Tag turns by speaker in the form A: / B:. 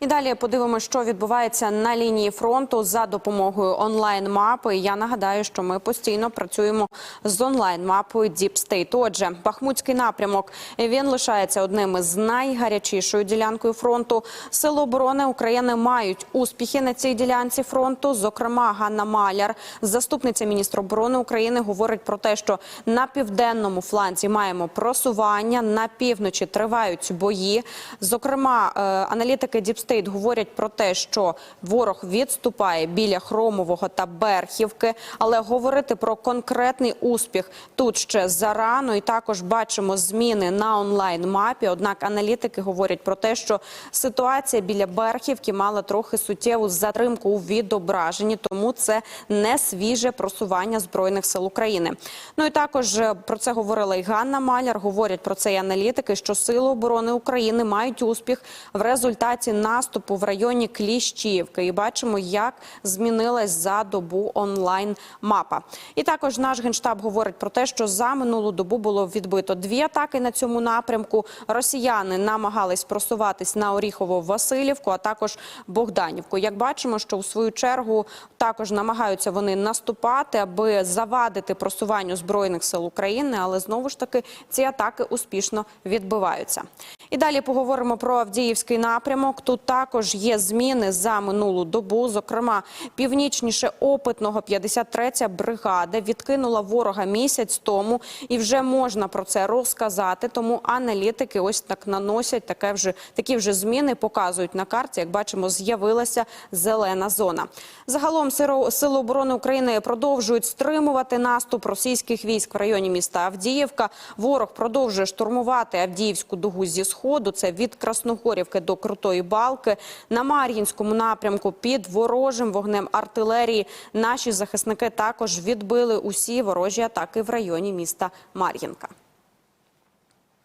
A: І далі подивимося, що відбувається на лінії фронту за допомогою онлайн-мапи. Я нагадаю, що ми постійно працюємо з онлайн-мапою Deep State. Отже, Бахмутський напрямок він лишається одним із найгарячішою ділянкою фронту. Сили оборони України мають успіхи на цій ділянці фронту. Зокрема, Ганна Маляр, заступниця міністра оборони України, говорить про те, що на південному фланзі маємо просування, на півночі тривають бої. Зокрема, е, аналітики Deep State говорять про те, що ворог відступає біля Хромового та Берхівки, але говорити про конкретний успіх тут ще зарано. І також бачимо зміни на онлайн-мапі. Однак аналітики говорять про те, що ситуація біля Берхівки мала трохи суттєву затримку у відображенні, тому це не свіже просування збройних сил України. Ну і також е, про це говорила і Ганна Маляр. Говорять про це і аналітики, що сили оборони України мають успіх в результаті наступу в районі Кліщівки. І бачимо, як змінилась за добу онлайн мапа. І також наш генштаб говорить про те, що за минулу добу було відбито дві атаки на цьому напрямку. Росіяни намагались просуватись на Оріхово-Василівку, а також Богданівку. Як бачимо, що у свою чергу також намагаються вони наступати, аби завадити просуванню збройних сил України, але знову ж таки ці атаки успішно відбиваються. І далі поговоримо про Авдіївський напрямок. Тут також є зміни за минулу добу. Зокрема, північніше опитного 53-я бригада відкинула ворога місяць тому, і вже можна про це розказати. Тому аналітики ось так наносять таке вже такі вже зміни, показують на карті. Як бачимо, з'явилася зелена зона. Загалом сили оборони України продовжують стримувати наступ російських військ в районі міста Авдіївка. Ворог продовжує штурмувати Авдіївську дугу зі сходу. Це від Красногорівки до Крутої Балки. На Мар'їнському напрямку під ворожим вогнем артилерії наші захисники також відбили усі ворожі атаки в районі міста Мар'їнка.